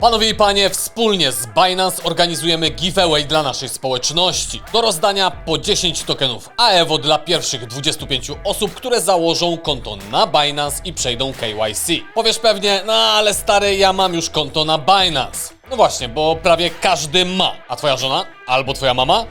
Panowie i panie, wspólnie z Binance organizujemy giveaway dla naszej społeczności. Do rozdania po 10 tokenów AEVO dla pierwszych 25 osób, które założą konto na Binance i przejdą KYC. Powiesz pewnie, no ale stary, ja mam już konto na Binance. No właśnie, bo prawie każdy ma. A twoja żona? Albo twoja mama?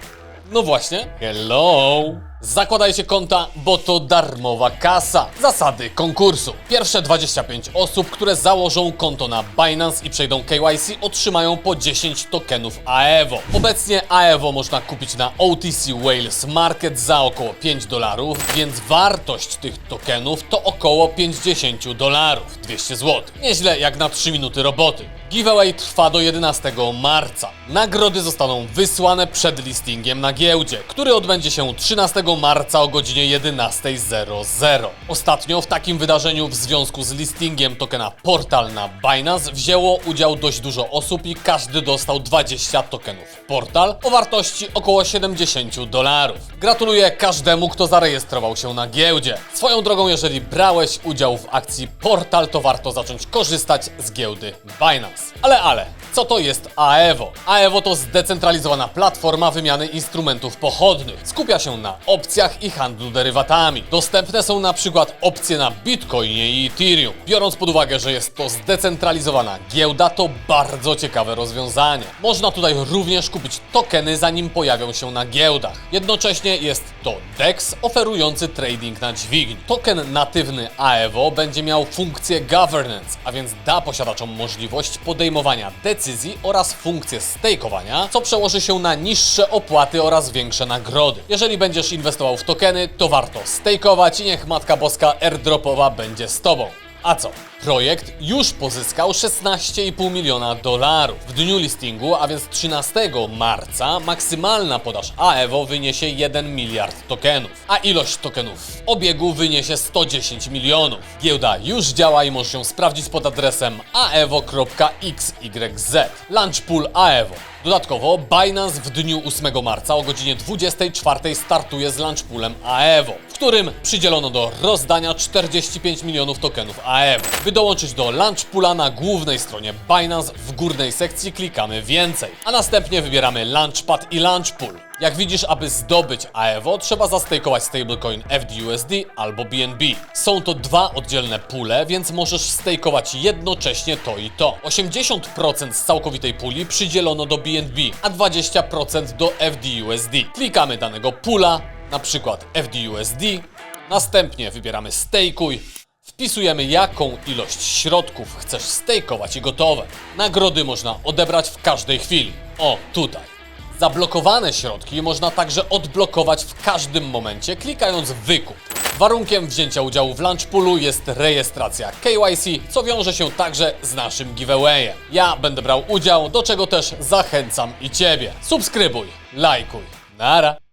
No właśnie. Hello! Zakładajcie konta, bo to darmowa kasa. Zasady konkursu. Pierwsze 25 osób, które założą konto na Binance i przejdą KYC otrzymają po 10 tokenów AEVO. Obecnie AEVO można kupić na OTC Wales Market za około 5 dolarów, więc wartość tych tokenów to około 50 dolarów, 200 zł. Nieźle jak na 3 minuty roboty. Giveaway trwa do 11 marca. Nagrody zostaną wysłane przed listingiem na giełdzie, który odbędzie się 13 marca o godzinie 11.00. Ostatnio w takim wydarzeniu w związku z listingiem tokena Portal na Binance wzięło udział dość dużo osób i każdy dostał 20 tokenów Portal o wartości około 70 dolarów. Gratuluję każdemu, kto zarejestrował się na giełdzie. Swoją drogą, jeżeli brałeś udział w akcji Portal, to warto zacząć korzystać z giełdy Binance. Ale, ale, co to jest AEVO? AEVO to zdecentralizowana platforma wymiany instrumentów pochodnych. Skupia się na opcjach i handlu derywatami. Dostępne są na przykład opcje na Bitcoinie i Ethereum. Biorąc pod uwagę, że jest to zdecentralizowana giełda, to bardzo ciekawe rozwiązanie. Można tutaj również kupić tokeny, zanim pojawią się na giełdach. Jednocześnie jest to DEX oferujący trading na dźwigni. Token natywny AEVO będzie miał funkcję governance, a więc da posiadaczom możliwość podejmowania decyzji oraz funkcję stakeowania, co przełoży się na niższe opłaty oraz większe nagrody. Jeżeli będziesz inwestował w tokeny, to warto stakeować i niech Matka Boska airdropowa będzie z Tobą. A co? Projekt już pozyskał 16,5 miliona dolarów. W dniu listingu, a więc 13 marca, maksymalna podaż AEVO wyniesie 1 miliard tokenów, a ilość tokenów w obiegu wyniesie 110 milionów. Giełda już działa i możesz ją sprawdzić pod adresem aevo.xyz. Launch Pool AEVO. Dodatkowo Binance w dniu 8 marca o godzinie 24 startuje z launchpoolem AEVO, w którym przydzielono do rozdania 45 milionów tokenów AEVO. Dołączyć do launchpoola na głównej stronie Binance w górnej sekcji klikamy więcej, a następnie wybieramy Launchpad i Launchpool. Jak widzisz, aby zdobyć AEVO, trzeba zastejkować stablecoin FDUSD albo BNB. Są to dwa oddzielne pule, więc możesz stejkować jednocześnie to i to. 80% z całkowitej puli przydzielono do BNB, a 20% do FDUSD. Klikamy danego pula, na przykład FDUSD, następnie wybieramy stejkuj, Wpisujemy jaką ilość środków chcesz stejkować i gotowe. Nagrody można odebrać w każdej chwili. O, tutaj. Zablokowane środki można także odblokować w każdym momencie klikając wykup. Warunkiem wzięcia udziału w Launchpoolu jest rejestracja KYC, co wiąże się także z naszym giveawayem. Ja będę brał udział, do czego też zachęcam i Ciebie. Subskrybuj, lajkuj. Nara.